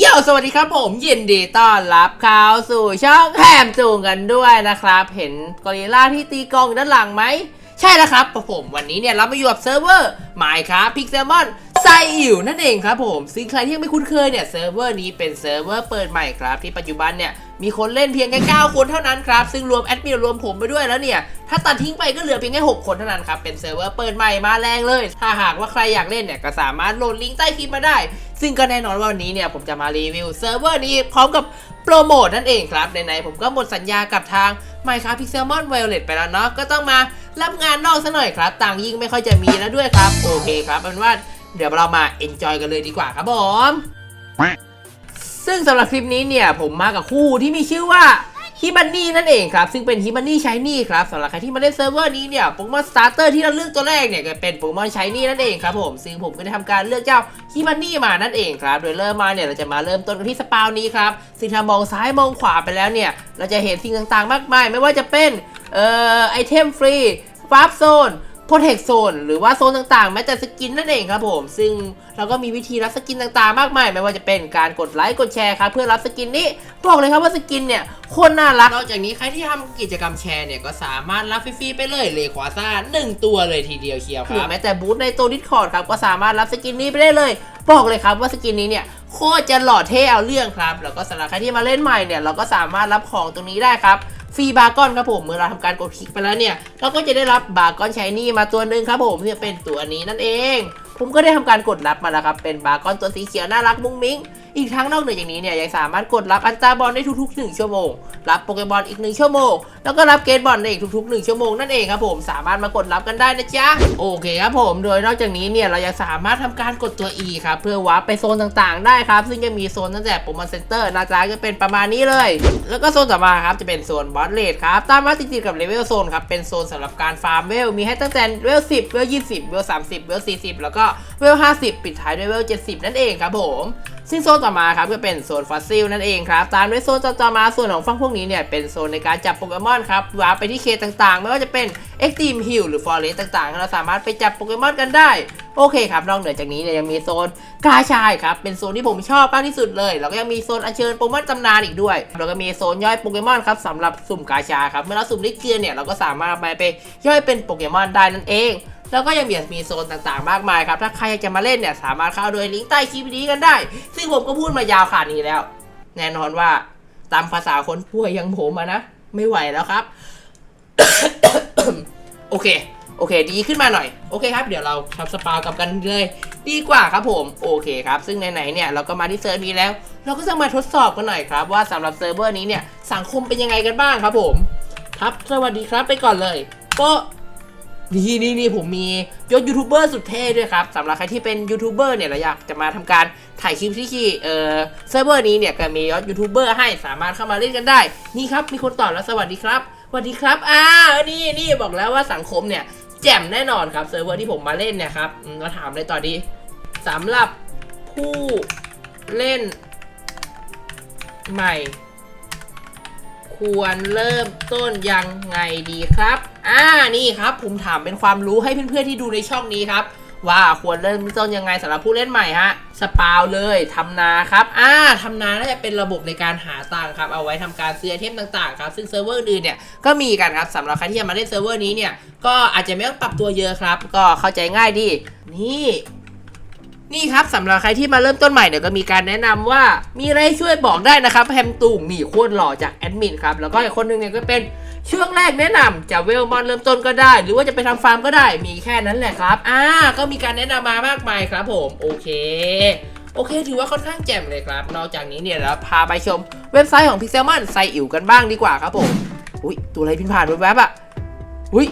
โยสวัสดีครับผมยินดีต้อนรับเข้าสู่ช่องแฮมจูงกันด้วยนะครับ เห็นกอริลล่าที่ตีกองด้านหลังไหม ใช่แล้วครับผมวันนี้เนี่ยเรามาอยู่กับเซิร์ฟเวอร์ไมค์ครับพิกเซมอน ไซอิ๋วนั่นเองครับผมซึ่งใครที่ยังไม่คุ้นเคยเนี่ยเซิร์ฟเวอร์นี้เป็นเซิร์ฟเวอร์เปิดใหม่ครับที่ปัจจุบันเนี่ยมีคนเล่นเพียงแค่ 9 คนเท่านั้นครับ ซึ่งรวมแอดมินรวมผมไปด้วยแล้วเนี่ย ถ้าตัดทิ้งไปก็เหลือเพียงแค่ 6 คนเท่านั้นครับ เป็นเซิร์ฟเวอร์เปิดใหม่มาแรงเลย ถ้าหากว่าใครอยากเล่นเนี่ย ก็สามารถโหลดลิงก์ใต้คลิปมาได้ ซึ่งก็แน่นอนว่าวันนี้เนี่ย ผมจะมารีวิวเซิร์ฟเวอร์นี้พร้อมกับโปรโมทนั่นเองครับไหนๆผมก็หมดสัญญากับทาง Minecraft Pixelmon Violet ไปแล้วเนาะก็ต้องมารับงานนอกซะหน่อยครับ ต่างยิ่งไม่ค่อยจะมีแล้วด้วยครับโอเคครับเป็นว่า เดี๋ยวเรามา enjoy กันเลยดีกว่าครับผม ซึ่งสำหรับคลิปนี้เนี่ยผมมากับคู่ที่มีชื่อว่าฮิบันนี่นั่นเองครับ ซึ่งเป็นฮิบันนี่ชายนี่ครับสำหรับใครที่มาเล่นเซิร์ฟเวอร์นี้เนี่ยโปเกมอนสตาร์เตอร์ที่เราเลือกตัวแรกเนี่ยก็เป็นโปเกมอนชายนี่นั่นเองครับผมซึ่งผมก็ได้ทำการเลือกเจ้าฮิบันนี่มานั่นเองครับ โดยเริ่มมาเนี่ยเราจะมาเริ่มต้นกันที่สปาวนี้ครับซึ่งถ้ามองซ้ายมองขวาไปแล้วเนี่ย เราจะเห็นสิ่งต่างๆ มากมาย ไม่ว่าจะเป็นเอ่อไอเทมฟรีฟาร์โซน โปรเทคโซนหรือว่าโซนต่างๆ แม้แต่สกินนั่นเองครับผม ซึ่งเราก็มีวิธีรับสกินต่างๆ มากมาย ไม่ว่าจะเป็นการกดไลค์กดแชร์ครับเพื่อรับสกินนี้บอกเลยครับว่าสกินเนี่ยโคนน่ารักนอกจากนี้ใครที่ทำกิจกรรมแชร์เนี่ยก็สามารถรับฟรีๆไปเลยเลยขวาซ่าหนึ่งตัวเลยทีเดียวเชียวครับหรือแม้แต่บูธในตัวดิสคอร์ดครับก็สามารถรับสกินนี้ไปได้เลย บอกเลยครับว่าสกินนี้เนี่ยโคตรจะหล่อเท่เอาเรื่องครับแล้วก็สำหรับใครที่มาเล่นใหม่เนี่ยเราก็สามารถรับของตรงนี้ได้ครับ ฟรีบาร์กอนครับผมเมื่อเราทำการกดคลิกไปแล้วเนี่ยเราก็จะได้รับบาร์กอนชายนี่มาตัวหนึ่งครับผมเนี่ยเป็นตัวนี้นั่นเอง ผมก็ได้ทำการกดรับมาแล้วครับเป็นบาร์กอนตัวสีเขียวน่ารักมุ้งมิ้ง อีกทั้งนอกเหนือจากนี้เนี่ยยังสามารถกดรับอันตราบอลได้ทุกๆ 1 ชั่วโมง รับโปเกมอนอีก 1 ชั่วโมง แล้วก็รับเกตบอลได้อีกทุกๆ 1 ชั่วโมงนั่นเองครับผมสามารถมากดรับกันได้นะจ๊ะโอเคครับผมโดยนอกจากนี้เนี่ยเรายังสามารถทำการกดตัว E ครับเพื่อวาร์ปไปโซนต่างๆ ได้ครับ ซึ่งจะมีโซนตั้งแต่โปเกมอนเซ็นเตอร์นะจ๊ะเป็นประมาณนี้เลย แล้วก็โซนต่อมาครับจะเป็นโซนบอสเลดครับตามมาติดๆกับเลเวลโซนครับเป็นโซนสำหรับการฟาร์มเวลมีให้ตั้งแต่เวล10เวล20เวล30เวล40 แล้วก็เวล50 ปิดท้ายด้วยเวล70 นั่นเองครับผม ซึ่งโซนต่อมาครับก็เป็นโซนฟอสซิลนั่นเองครับตามด้วยโซนต่อมาส่วนของฝั่งพวกนี้เนี่ยเป็นโซนในการจับโปเกมอนครับวาร์ปไปที่เขตต่างๆ ไม่ว่าจะเป็น Extreme Hill หรือ Forest ต่างๆ เราสามารถไปจับโปเกมอนกันได้โอเคครับ นอกเหนือจากนี้เนี่ยยังมีโซนกาชายครับ เป็นโซนที่ผมชอบมากที่สุดเลย แล้วก็ยังมีโซนอัญเชิญโปเกมอนตำนานอีกด้วยแล้วก็มีโซนย่อยโปเกมอนครับสำหรับสุ่มกาชาครับ เมื่อเราสุ่มได้เกลือเนี่ยเราก็สามารถไปไปย่อยเป็นโปเกมอนได้นั่นเอง แล้วก็ยังมีมีโซนต่างๆ มากมายครับ ถ้าใครอยากจะมาเล่นเนี่ยสามารถเข้าโดยลิงก์ใต้คลิปนี้กันได้ ซึ่งผมก็พูดมายาวขนาดนี้แล้ว แน่นอนว่าตามภาษาคนป่วยอยังผมอะนะ ไม่ไหวแล้วครับ โอเค โอเค ดีขึ้นมาหน่อย โอเคครับ เดี๋ยวเราทำสปากับกันเลย ดีกว่าครับผม โอเคครับ ซึ่งไหนๆเนี่ยเราก็มาที่เซิร์ฟนี้แล้ว เราก็จะมาทดสอบกันหน่อยครับ ว่าสำหรับเซิร์ฟเวอร์นี้เนี่ยสังคมเป็นยังไงกันบ้างครับผม ครับ สวัสดีครับไปก่อนเลยก็ นี่นี่นี่ผมมียศยูทูบเบอร์สุดเท่ด้วยครับสำหรับใครที่เป็นยูทูบเบอร์เนี่ยเราอยากจะมาทำการถ่ายคลิปที่เอ่อเซิร์ฟเวอร์นี้เนี่ยก็มียศยูทูบเบอร์ให้สามารถเข้ามาเล่นกันได้ นี่ครับมีคนตอบแล้วสวัสดีครับสวัสดีครับอ่านี่นี่บอกแล้วว่าสังคมเนี่ยแจ่มแน่นอนครับเซิร์ฟเวอร์ที่ผมมาเล่นเนี่ยครับมเราถามเลยต่อดีสำหรับผู้เล่นใหม่ ควรเริ่มต้นยังไงดีครับ อ่า นี่ครับ ผมถามเป็นความรู้ให้เพื่อนๆที่ดูในช่องนี้ครับ ว่าควรเริ่มต้นยังไงสำหรับผู้เล่นใหม่ฮะ สปาวเลยทำนาครับ อ่าทำนาน่าจะเป็นระบบในการหาตังค์ครับ เอาไว้ทำการซื้อไอเทมต่างๆครับ ซึ่งเซิร์ฟเวอร์อื่นเนี่ยก็มีกันครับสำหรับใครที่จะมาเล่นเซิร์ฟเวอร์นี้เนี่ย ก็อาจจะไม่ต้องปรับตัวเยอะครับ ก็เข้าใจง่ายดี นี่ นี่ครับสำหรับใครที่มาเริ่มต้นใหม่เนี่ยก็มีการแนะนำว่ามีอะไรช่วยบอกได้นะครับแฮมตูมนี่โคตรหล่อจากแอดมินครับแล้วก็อีกคนหนึงเนี่ยก็เป็นช่วงแรกแนะนำจะเวลมอนเริ่มต้นก็ได้ หรือว่าจะไปทำฟาร์มก็ได้มีแค่นั้นแหละครับอ่าก็มีการแนะนำมามากมายครับผมโอเคโอเค ถือว่าค่อนข้างแจ่มเลยครับ นอกจากนี้เนี่ยเราพาไปชมเว็บไซต์ของ Pixelmon ไซอิ๋วกันบ้างดีกว่าครับผมอุ้ยตัวอะไรพินผ่านแวบๆอะอุ้ย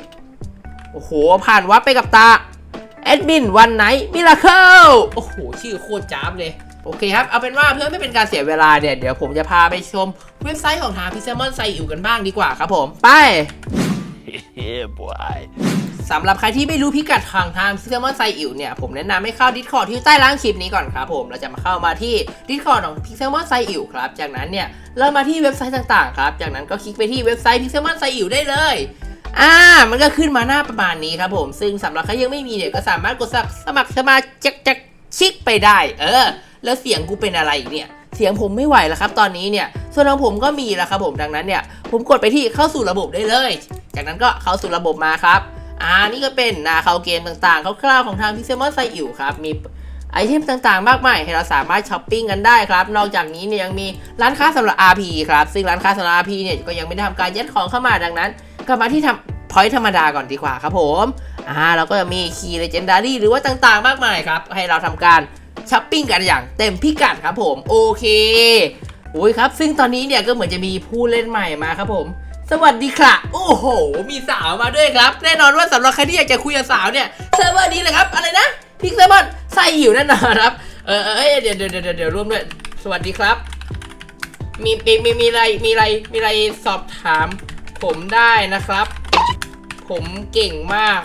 โอ้โหผ่านวับไปกับตา แอดมินวันไหนมิราเคิลโอ้โห ชื่อโคตรจ้าบเลย โอเคครับ เอาเป็นว่าเพื่อไม่เป็นการเสียเวลาเนี่ย เดี๋ยวผมจะพาไปชมเว็บไซต์ของทางพิซซ่ามอนไซอิ๋วกันบ้างดีกว่าครับผม ไป yeah, boy. สำหรับใครที่ไม่รู้พิกัดทางทางพิซซ่ามอนไซอิ๋วเนี่ย ผมแนะนำให้เข้าดิสคอร์ดที่อยู่ใต้ล่างคลิปนี้ก่อนครับผม เราจะมาเข้ามาที่ดิสคอร์ดของพิซซ่ามอนไซอิ๋วครับ จากนั้นเนี่ย เรามาที่เว็บไซต์ต่างๆ ครับ จากนั้นก็คลิกไปที่เว็บไซต์พิซซ่ามอนไซอิ๋วได้เลย อ่า มันก็ขึ้นมาหน้าประมาณนี้ครับผม ซึ่งสำหรับใครยังไม่มีเนี่ยก็สามารถกดสมัครสมัครสมาชิกชิกไปได้ เออ แล้วเสียงกูเป็นอะไรเนี่ย เสียงผมไม่ไหวแล้วครับ ตอนนี้เนี่ย ส่วนของผมก็มีแล้วครับผม ดังนั้นเนี่ย ผมกดไปที่เข้าสู่ระบบได้เลย จากนั้นก็เข้าสู่ระบบมาครับ อ่า นี่ก็เป็นนาเข้าเกมต่างๆ คร่าวๆของทาง Pixelmon ไซอิ๋วครับ มีไอเทมต่างๆ มากมายให้เราสามารถช้อปปิ้งกันได้ครับ นอกจากนี้เนี่ยยังมีร้านค้าสำหรับ RP ครับ ซึ่งร้านค้าสำหรับ RP เนี่ยก็ยังไม่ได้ทำการยัดของเข้ามาดังนั้น ก็มาที่ทำพอยต์ธรรมดาก่อนดีกว่าครับผมอ่าเราก็จะมีคีย์เลเจนดารี่หรือว่าต่างๆ มากมายครับ ให้เราทำการช้อปปิ้งกันอย่างเต็มพิกัดครับผมโอเคโอ้ยครับ ซึ่งตอนนี้เนี่ยก็เหมือนจะมีผู้เล่นใหม่มาครับผม สวัสดีค่ะ โอ้โห มีสาวมาด้วยครับ แน่นอนว่าสำหรับใครที่อยากจะคุยกับสาวเนี่ยเซิร์ฟเวอร์นี้เลยครับ อะไรนะพิกเซมอนใส่หิวแน่นอนครับ เออเออเอ้ยเดี๋ยวเดี๋ยวเดี๋ยวเดี๋ยวร่วมด้วยสวัสดีครับ มีมีมีมีอะไรมีอะไรมีอะไรสอบถาม ผมได้นะครับ ผมเก่งมาก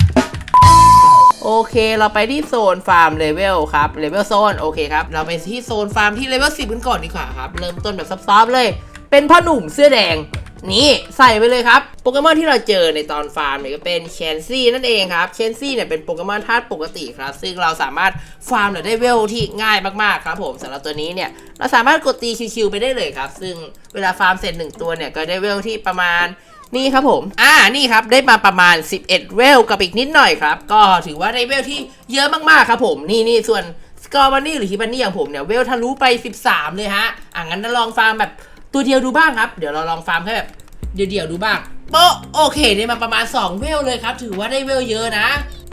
โอเคเราไปที่โซนฟาร์มเลเวลครับเลเวลโซนโอเคครับ เราไปที่โซนฟาร์มที่เลเวล10กันก่อนดีกว่าครับ เริ่มต้นแบบซับๆเลย เป็นพ่อหนุ่มเสื้อแดงนี่ใส่ไปเลยครับ โปเกมอนที่เราเจอในตอนฟาร์มเนี่ยก็เป็นเชนซี่นั่นเองครับเชนซี่เนี่ยเป็นโปเกมอนธาตุปกติครับ ซึ่งเราสามารถฟาร์มได้เวลที่ง่ายมากๆครับผมสำหรับตัวนี้เนี่ยเราสามารถกดตีชิวๆไปได้เลยครับ ซึ่งเวลาฟาร์มเสร็จหนึ่งตัวเนี่ยก็ได้เวลที่ประมาณ นี่ครับผม อ่า นี่ครับ ได้มาประมาณ 11 เวลกับอีกนิดหน่อยครับ ก็ถือว่าได้เวลที่เยอะมากๆครับผม นี่นี่ส่วนสกอร์บันนี่หรือฮิบันนี่อย่างผมเนี่ยเวลทะลุไป 13 เลยฮะ อ่างั้นเราลองฟาร์มแบบตัวเดียวดูบ้างครับ เดี๋ยวเราลองฟาร์มแค่แบบเดี่ยวๆดูบ้างโปโอเคได้มาประมาณ 2 เวลเลยครับ ถือว่าได้เวลเยอะนะ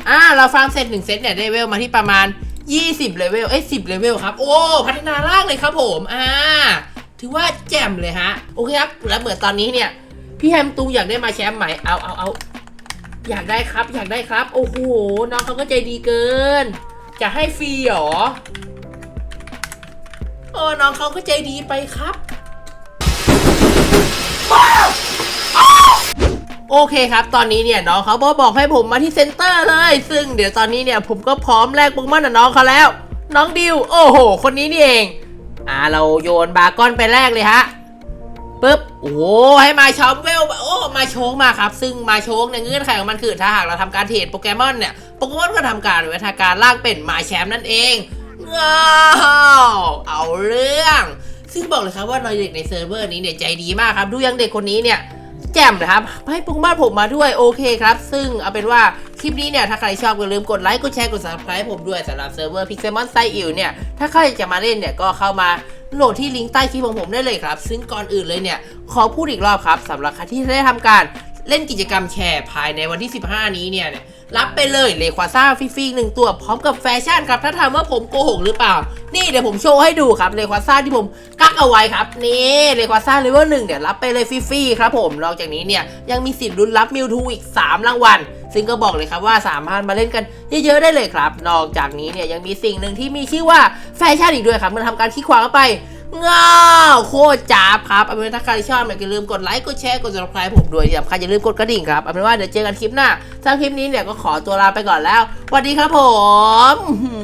อ่า เราฟาร์มเสร็จ1เซตเนี่ยได้เวลมาที่ประมาณ 20เลเวล เอ้ย10เลเวลครับ โอ้ พัฒนาล่างเลยครับผม อ่า ถือว่าแจ่มเลยฮะ โอเคครับ แล้วเหมือนตอนนี้เนี่ย พี่แฮมตุงอยากได้มาแชมป์ไหมเอาเอาเอาอยากได้ครับอยากได้ครับ โอ้โหน้องเขาก็ใจดีเกิน จะให้ฟรีหรอโอ้น้องเขาก็ใจดีไปครับโอเคครับ ตอนนี้เนี่ยน้องเขาบอกบอกให้ผมมาที่เซ็นเตอร์เลย ซึ่งเดี๋ยวตอนนี้เนี่ยผมก็พร้อมแลกโปเกมอนกับน้องเขาแล้ว น้องดิว โอ้โห คนนี้นี่เอง อ่าเราโยนบาร์กอนไปแรกเลยฮะปึ๊บ โอ้โหให้มาชอมเวลโอ้มาโชกมาครับ ซึ่งมาโชกเนี่ยเงื่อนไขของมันคือถ้าหากเราทำการเทรดโปเกมอนเนี่ยโปเกมอนก็ทำการวิทาการล่างเป็นมาแชมป์นั่นเองว้าวเอาเรื่อง ซึ่งบอกเลยครับว่าน้อยเด็กในเซิร์ฟเวอร์นี้เนี่ยใจดีมากครับ ดูยังเด็กคนนี้เนี่ย แจ่มนะครับ ให้โปเกมอนผมมาด้วยโอเคครับ ซึ่งเอาเป็นว่าคลิปนี้เนี่ยถ้าใครชอบก็อย่าลืมกดไลค์กดแชร์กด subscribe ผมด้วยสำหรับเซิร์ฟเวอร์ Pixelmon ไซอิวเนี่ย ถ้าใครจะมาเล่นเนี่ยก็เข้ามาโหลดที่ลิงก์ใต้คลิปของผมได้เลยครับ ซึ่งก่อนอื่นเลยเนี่ย ขอพูดอีกรอบครับสำหรับใครที่ได้ทำการเล่นกิจกรรมแชร์ภายในวันที่ 15 นี้เนี่ย รับไปเลยเลควาซ่าฟรีๆหนึ่งตัวพร้อมกับแฟชั่นครับ ถ้าถามว่าผมโกหกหรือเปล่า นี่เดี๋ยวผมโชว์ให้ดูครับเลควาซ่าที่ผมกักเอาไว้ครับ นี่เลควาซ่าเลเวลหนึ่งเดี๋ยวรับไปเลยฟรีๆครับผมนอกจากนี้เนี่ยยังมีสิทธิ์ลุ้นรับมิวทูอีก 3 รางวัลซึ่งก็บอกเลยครับว่าสามารถมาเล่นกันเยอะๆได้เลยครับ นอกจากนี้เนี่ยยังมีสิ่งหนึ่งที่มีชื่อว่าแฟชั่นอีกด้วยครับมันทำการคลิกขวาเข้าไป ง้าโคตรจ้าบครับเอาเป็นว่าถ้าใครชอบอย่าลืมกดไลค์กดแชร์กด subscribe ผมด้วยที่สำคัญอย่าลืมกดกระดิ่งครับเอาเป็นว่าเดี๋ยวเจอกันคลิปหน้าถ้าคลิปนี้เนี่ยก็ขอตัวลาไปก่อนแล้วสวัสดีครับผมหื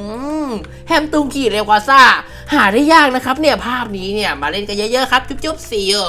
อแฮมตุงขี่เร็วกว่าซ่า หาได้ยากนะครับเนี่ยภาพนี้เนี่ยมาเล่นกันเยอะๆครับ จุ๊บๆ see you